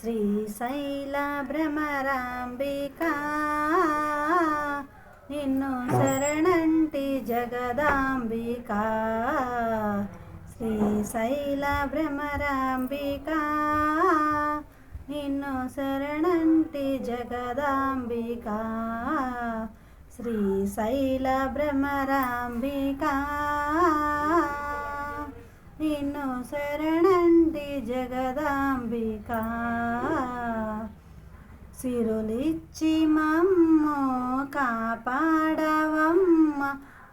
శ్రీశైల భ్రమరాంబికా నిన్ను శరణంటి జగదాంబికా. శ్రీశైల భ్రమరాంబికా నిన్ను శరణంటి జగదాంబికా. శ్రీశైల భ్రమరాంబికా. నిన్ను శరణండి జగదాంబిక. సిరులిచ్చి మమ్మో కాపాడవమ్మ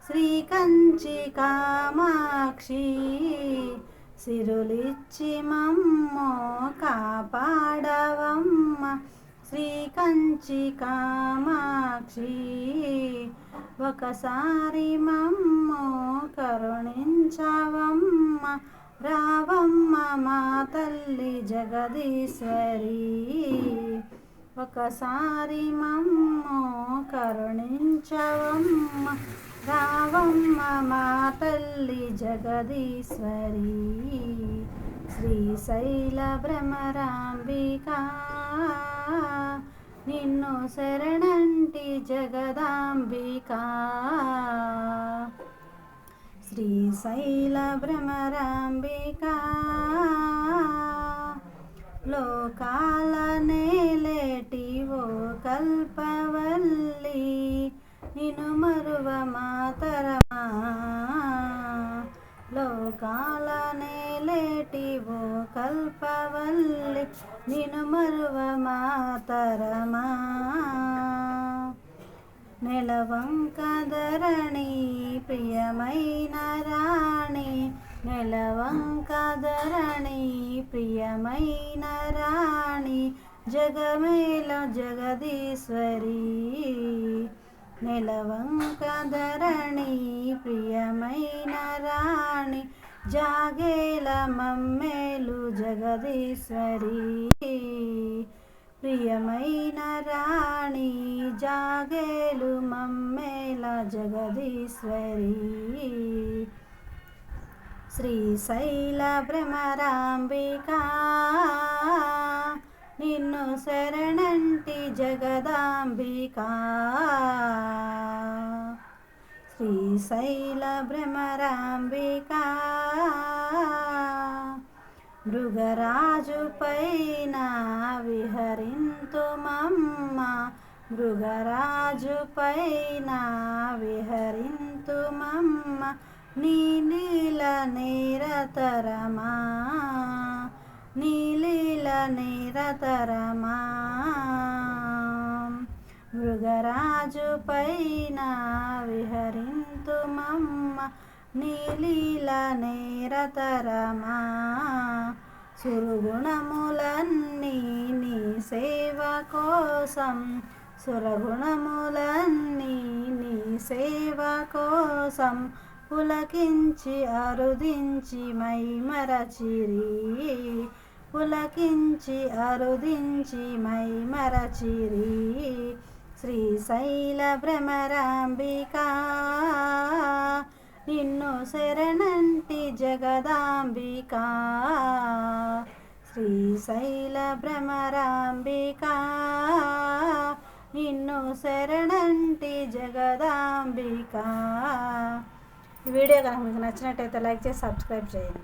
శ్రీ కంచి కామాక్షి సిరులిచ్చి మమ్మో కాపాడవమ్మ శ్రీ కంచి కామాక్షి ఒకసారి మమ్మో కరుణించవమ్మ రావమ్మ మా తల్లి జగదీశ్వరి. ఒకసారి మమ్మో కరుణించవమ్మ రావమ్మ మా తల్లి జగదీశ్వరి. శ్రీశైల భ్రమరాంబికా నిన్ను శరణంటి జగదాంబికా. శ్రీశైల భ్రమరాంబికా లోకాల నేలేటి ఓ కల్పవల్లి నిను మరువ మాతరమా. కల్పవల్లి నిను మరువ మాతరమా? నెలవంక ధరణి ప్రియమైన రాణి నెలవంక ధరణి ప్రియమైన రాణి జగమేల జగదీశ్వరి. నెలవంక ధరణి ప్రియమైన రాణి జాగేల మమ్మేలు జగదీశ్వరి. ప్రియమైన రాణి జాగేలు మమ్మేల జగదీశ్వరి. శ్రీశైల భ్రమరాంబికా నిన్ను శరణంటి జగదాంబికా. శ్రీశైల భ్రమరాంబికా మృగరాజు పైన విహరింతు మమ్మ. మృగరాజు పైన విహరింతు మమ్మ. నీలీల నిరతరమా. నీలీల నిరతరమా. మృగరాజు పైన విహరింతు మమ్మ. నీలీల నేరతరమా. సురుగుణములన్నీ నీ సేవ కోసం సురగుణములన్నీ నీ సేవ కోసం పులకించి అరుదించి మై మరచిరి పులకించి అరుదించి మై మరచిరి శ్రీశైల భ్రమరాంబికా నిన్ను శరణంటి జగదాంబికా. శ్రీశైల భ్రమరాంబిక. నిన్ను శరణంటి జగదాంబికా. ఈ వీడియో కనుక మీకు నచ్చినట్టయితే లైక్ చేసి సబ్స్క్రైబ్ చేయండి.